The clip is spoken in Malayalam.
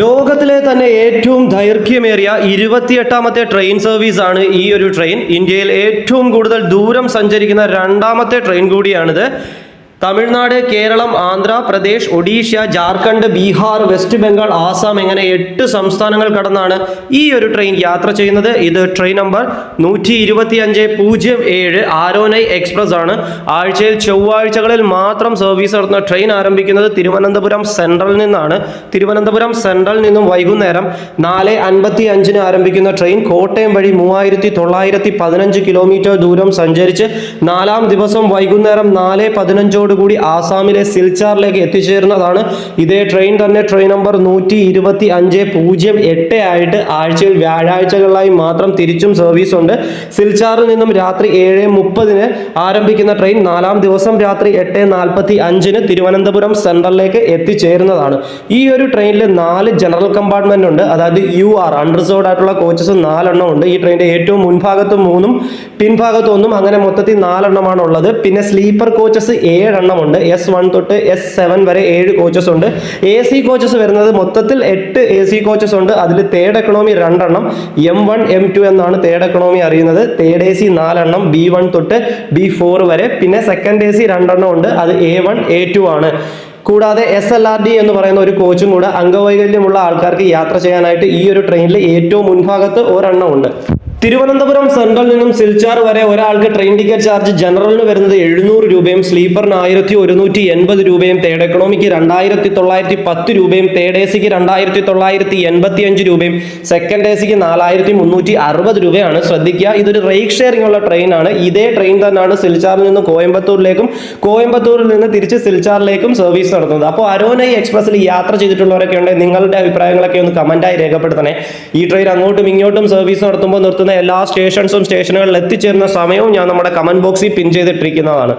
ലോകത്തിലെ തന്നെ ഏറ്റവും ദൈർഘ്യമേറിയ ഇരുപത്തിയെട്ടാമത്തെ ട്രെയിൻ സർവീസ് ആണ് ഈ ഒരു ട്രെയിൻ ഇന്ത്യയിൽ ഏറ്റവും കൂടുതൽ ദൂരം സഞ്ചരിക്കുന്ന രണ്ടാമത്തെ ട്രെയിൻ കൂടിയാണിത്. തമിഴ്നാട് കേരളം ആന്ധ്രാപ്രദേശ് ഒഡീഷ ജാർഖണ്ഡ് ബീഹാർ വെസ്റ്റ് ബംഗാൾ ആസാം എങ്ങനെ എട്ട് സംസ്ഥാനങ്ങൾ കടന്നാണ് ഈ ഒരു ട്രെയിൻ യാത്ര ചെയ്യുന്നത്. ഇത് ട്രെയിൻ നമ്പർ നൂറ്റി ഇരുപത്തി അഞ്ച് പൂജ്യം ഏഴ് ആരോനൈ എക്സ്പ്രസ് ആണ്. ആഴ്ചയിൽ ചൊവ്വാഴ്ചകളിൽ മാത്രം സർവീസ് നടത്തുന്ന ട്രെയിൻ ആരംഭിക്കുന്നത് തിരുവനന്തപുരം സെൻട്രലിൽ നിന്നാണ്. തിരുവനന്തപുരം സെൻട്രലിൽ നിന്നും വൈകുന്നേരം നാല് അൻപത്തി അഞ്ചിന് ആരംഭിക്കുന്ന ട്രെയിൻ കോട്ടയം വഴി മൂവായിരത്തി തൊള്ളായിരത്തി പതിനഞ്ച് കിലോമീറ്റർ ദൂരം സഞ്ചരിച്ച് നാലാം ദിവസം വൈകുന്നേരം നാല് പതിനഞ്ചോടുകൂടി ആസാമിലെ സിൽച്ചാറിലേക്ക് എത്തിച്ചേരുന്നതാണ്. ഇതേ ട്രെയിൻ തന്നെ ട്രെയിൻ നമ്പർ നൂറ്റി ഇരുപത്തി അഞ്ച് പൂജ്യം എട്ട് ആയിട്ട് ആഴ്ചയിൽ വ്യാഴാഴ്ചകളിലായി മാത്രം തിരിച്ചും സർവീസ് ഉണ്ട്. സിൽച്ചാറിൽ നിന്നും രാത്രി ഏഴ് മുപ്പതിന് ആരംഭിക്കുന്ന ട്രെയിൻ നാലാം ദിവസം രാത്രി എട്ട് നാൽപ്പത്തി അഞ്ചിന് തിരുവനന്തപുരം സെൻട്രലിലേക്ക് എത്തിച്ചേരുന്നതാണ്. ഈ ഒരു ട്രെയിനിൽ നാല് ജനറൽ കമ്പാർട്ട്മെന്റ് ഉണ്ട്. അതായത് യു ആർ അൺറിസർവ്ഡ് ആയിട്ടുള്ള കോച്ചസ് നാലെണ്ണം ഉണ്ട്. ഈ ട്രെയിനിന്റെ ഏറ്റവും മുൻഭാഗത്ത് മൂന്നും പിൻഭാഗത്ത് ഒന്നും. അങ്ങനെ മൊത്തത്തിൽ നാലെണ്ണമാണ് ഉള്ളത്. പിന്നെ സ്ലീപ്പർ കോച്ചസ് ഏഴെണ്ണം ഉണ്ട്. എസ് വൺ തൊട്ട് എസ് സെവൻ വരെ ഏഴ് കോച്ചസ് ഉണ്ട്. എ സി കോച്ചസ് വരുന്നത് മൊത്തത്തിൽ എട്ട് എ സി കോച്ചസ് ഉണ്ട്. അതിൽ തേർഡ് എക്കണോമി രണ്ടെണ്ണം. എം വൺ എം ടു എന്നാണ് തേർഡ് എക്കണോമി അറിയുന്നത്. തേർഡ് എ സി നാലെണ്ണം. ബി വൺ തൊട്ട് ബി ഫോർ വരെ. പിന്നെ സെക്കൻഡ് എ സി രണ്ടെണ്ണം ഉണ്ട്. അത് എ വൺ എ ടു ആണ്. കൂടാതെ എസ് എൽ ആർ ഡി എന്ന് പറയുന്ന ഒരു കോച്ചും കൂടെ അംഗവൈകല്യമുള്ള ആൾക്കാർക്ക് യാത്ര ചെയ്യാനായിട്ട് ഈ ഒരു ട്രെയിനിൽ ഏറ്റവും മുൻഭാഗത്ത് ഒരെണ്ണം ഉണ്ട്. തിരുവനന്തപുരം സെൻട്രൽ നിന്നും സിൽച്ചാർ വരെ ഒരാൾക്ക് ട്രെയിൻ ടിക്കറ്റ് ചാർജ് ജനറലിന് വരുന്നത് എഴുന്നൂറ് രൂപയും സ്ലീപ്പറിന് ആയിരത്തി ഒരുന്നൂറ്റി എൺപത് രൂപയും തേർഡ് എക്കണോമിക്ക് രണ്ടായിരത്തി തൊള്ളായിരത്തി പത്ത് രൂപയും തേർഡ് എ സിക്ക് രണ്ടായിരത്തി തൊള്ളായിരത്തി എൺപത്തി അഞ്ച് രൂപയും സെക്കൻഡ് എ സിക്ക് നാലായിരത്തി മുന്നൂറ്റി അറുപത് രൂപയാണ്. ശ്രദ്ധിക്കുക ഇതൊരു റേക്ക് ഷെയറിംഗ് ഉള്ള ട്രെയിനാണ്. ഇതേ ട്രെയിൻ തന്നെയാണ് സിൽച്ചാറിൽ നിന്ന് കോയമ്പത്തൂരിലേക്കും കോയമ്പത്തൂരിൽ നിന്ന് തിരിച്ച് സിൽച്ചാറിലേക്കും സർവീസ് നടത്തുന്നത്. അപ്പോൾ അരോനൈ എക്സ്പ്രസ്സിൽ യാത്ര ചെയ്തിട്ടുള്ളവരൊക്കെ ഉണ്ടെങ്കിൽ നിങ്ങളുടെ അഭിപ്രായങ്ങളൊക്കെ ഒന്ന് കമന്റായി രേഖപ്പെടുത്തണേ. ഈ ട്രെയിൻ അങ്ങോട്ടും ഇങ്ങോട്ടും സർവീസ് നടത്തുമ്പോൾ നിർത്തുന്ന എല്ലാ സ്റ്റേഷൻസും സ്റ്റേഷനുകളിൽ എത്തിച്ചേരുന്ന സമയവും ഞാൻ നമ്മുടെ കമന്റ് ബോക്സിൽ പിൻ ചെയ്തിട്ടിരിക്കുന്നതാണ്.